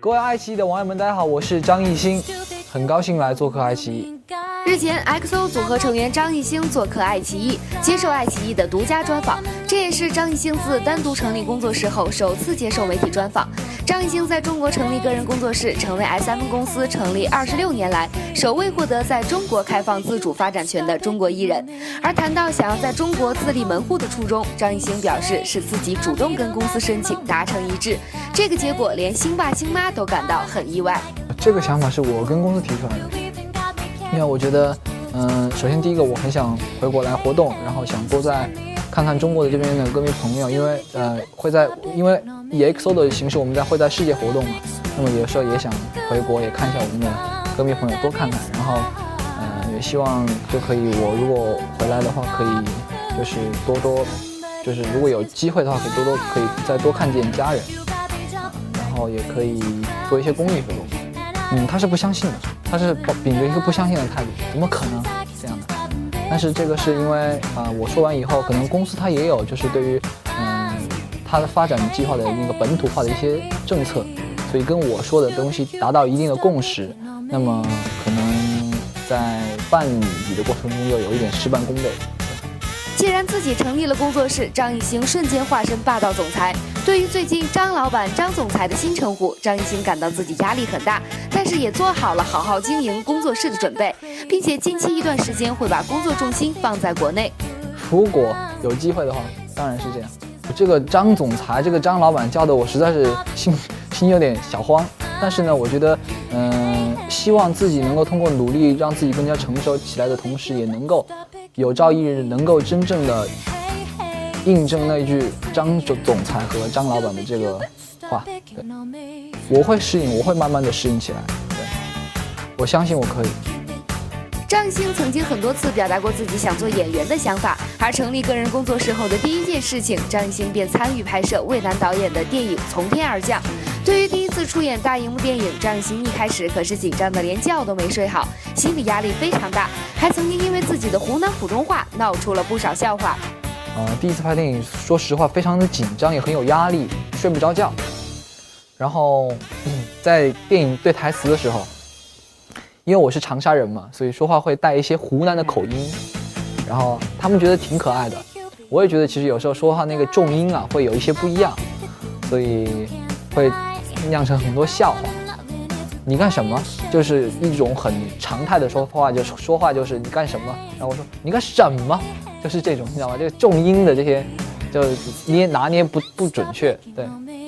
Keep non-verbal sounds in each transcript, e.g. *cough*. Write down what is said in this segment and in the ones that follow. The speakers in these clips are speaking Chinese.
各位爱奇艺的网友们，大家好，我是张艺兴，很高兴来做客爱奇艺。日前，XO 组合成员张艺兴做客爱奇艺，接受爱奇艺的独家专访，这也是张艺兴自单独成立工作室后首次接受媒体专访。张艺兴在中国成立个人工作室，成为 SM 公司成立二十六年来首位获得在中国开放自主发展权的中国艺人。而谈到想要在中国自立门户的初衷，张艺兴表示是自己主动跟公司申请，达成一致。这个结果连星爸星妈都感到很意外。这个想法是我跟公司提出来的。因为我觉得，嗯，首先第一个，我很想回国来活动，然后想多在看看中国的这边的歌迷朋友，因为呃会在因为以 EXO 的形式，我们在会在世界活动嘛，那么有时候也想回国也看一下我们的歌迷朋友，多看看，然后呃也希望就可以，我如果回来的话，可以就是多多，就是如果有机会的话，可以多多可以再多看见家人，然后也可以做一些公益活动。嗯，他是不相信的，他是秉着一个不相信的态度，怎么可能？但是这个是因为啊，我说完以后，可能公司它也有就是对于嗯它的发展计划的那个本土化的一些政策，所以跟我说的东西达到一定的共识，那么可能在办理的过程中又有一点事半功倍。既然自己成立了工作室，张艺兴瞬间化身霸道总裁。对于最近张老板、张总裁的新称呼，张艺兴感到自己压力很大，但是也做好了好好经营工作室的准备，并且近期一段时间会把工作重心放在国内。如果有机会的话，当然是这样。这个张总裁，这个张老板叫的我实在是心心有点小慌。但是呢，我觉得，嗯，希望自己能够通过努力让自己更加成熟起来的同时，也能够。有朝一日能够真正的印证那句张总总裁和张老板的这个话，我会适应，我会慢慢的适应起来，对，我相信我可以。张艺兴曾经很多次表达过自己想做演员的想法，而成立个人工作室后的第一件事情，张艺兴便参与拍摄魏楠导演的电影《从天而降》。对于第一次出演大荧幕电影，张艺兴一开始可是紧张的连觉都没睡好，心理压力非常大，还曾经因为自己的湖南普通话闹出了不少笑话。呃，第一次拍电影，说实话非常的紧张，也很有压力，睡不着觉。然后在电影对台词的时候，因为我是长沙人嘛，所以说话会带一些湖南的口音，然后他们觉得挺可爱的，我也觉得其实有时候说话那个重音啊会有一些不一样，所以会。酿成很多笑话，你干什么？就是一种很常态的说话，就是说话就是你干什么？然后我说你干什么？就是这种，你知道吗？这个重音的这些，就捏拿捏不不准确，对，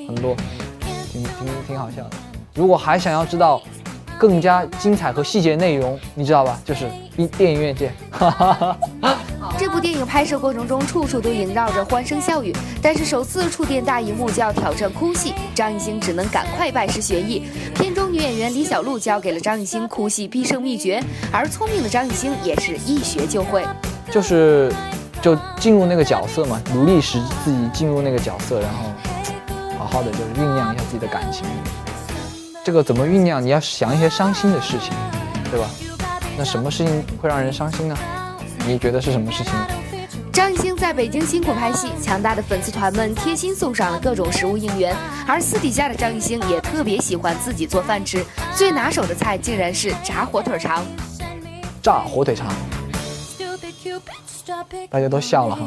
很多，挺挺挺好笑的。如果还想要知道更加精彩和细节内容，你知道吧？就是一电影院见。*laughs* 这部电影拍摄过程中，处处都萦绕着欢声笑语。但是首次触电大荧幕就要挑战哭戏，张艺兴只能赶快拜师学艺。片中女演员李小璐教给了张艺兴哭戏必胜秘诀，而聪明的张艺兴也是一学就会。就是，就进入那个角色嘛，努力使自己进入那个角色，然后好好的就是酝酿一下自己的感情。这个怎么酝酿？你要想一些伤心的事情，对吧？那什么事情会让人伤心呢？你觉得是什么事情？张艺兴在北京辛苦拍戏，强大的粉丝团们贴心送上了各种食物应援。而私底下的张艺兴也特别喜欢自己做饭吃，最拿手的菜竟然是炸火腿肠。炸火腿肠，大家都笑了哈。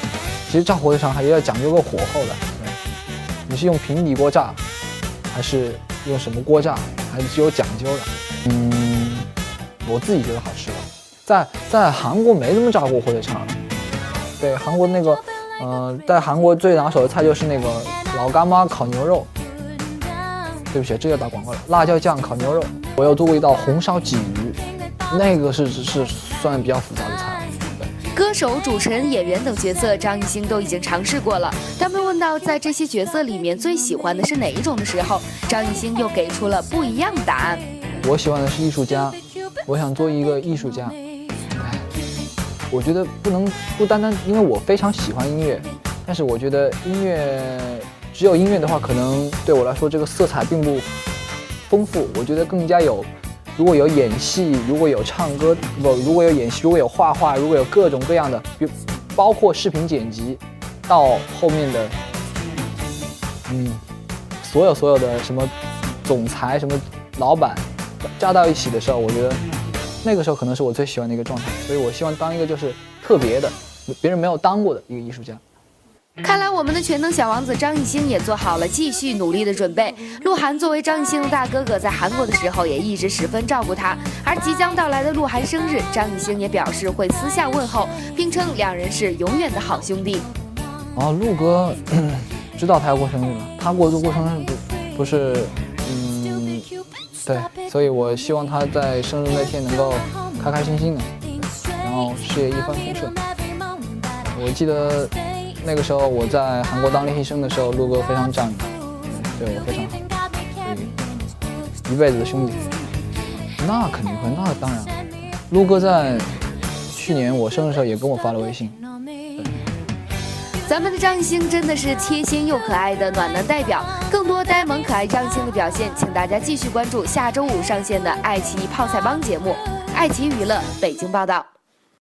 *laughs* 其实炸火腿肠还要讲究个火候的，你是用平底锅炸，还是用什么锅炸，还是有讲究的。嗯，我自己觉得好吃的。在在韩国没怎么炸过火腿肠，对韩国那个，呃，在韩国最拿手的菜就是那个老干妈烤牛肉。对不起，这要打广告了。辣椒酱烤牛肉，我又做过一道红烧鲫鱼，那个是是算比较复杂的菜。歌手、主持人、演员等角色，张艺兴都已经尝试过了。当被问到在这些角色里面最喜欢的是哪一种的时候，张艺兴又给出了不一样的答案。我喜欢的是艺术家，我想做一个艺术家。我觉得不能不单单因为我非常喜欢音乐，但是我觉得音乐只有音乐的话，可能对我来说这个色彩并不丰富。我觉得更加有，如果有演戏，如果有唱歌，不，如果有演戏，如果有画画，如果有各种各样的，比包括视频剪辑，到后面的，嗯，所有所有的什么总裁、什么老板加到一起的时候，我觉得那个时候可能是我最喜欢的一个状态。所以我希望当一个就是特别的，别人没有当过的一个艺术家。看来我们的全能小王子张艺兴也做好了继续努力的准备。鹿晗作为张艺兴的大哥哥，在韩国的时候也一直十分照顾他。而即将到来的鹿晗生日，张艺兴也表示会私下问候，并称两人是永远的好兄弟。哦，鹿哥 *clears throat* 知道他要过生日了，他过过生日不不是，嗯，对，所以我希望他在生日那天能够开开心心的，然后事业一帆风顺。我记得。那个时候我在韩国当练习生的时候，陆哥非常仗义，对我非常好，一辈子的兄弟。那肯定会，那当然。陆哥在去年我生日时候也跟我发了微信。咱们的张艺兴真的是贴心又可爱的暖男代表。更多呆萌可爱张艺兴的表现，请大家继续关注下周五上线的爱奇艺泡菜帮节目。爱奇艺娱乐北京报道。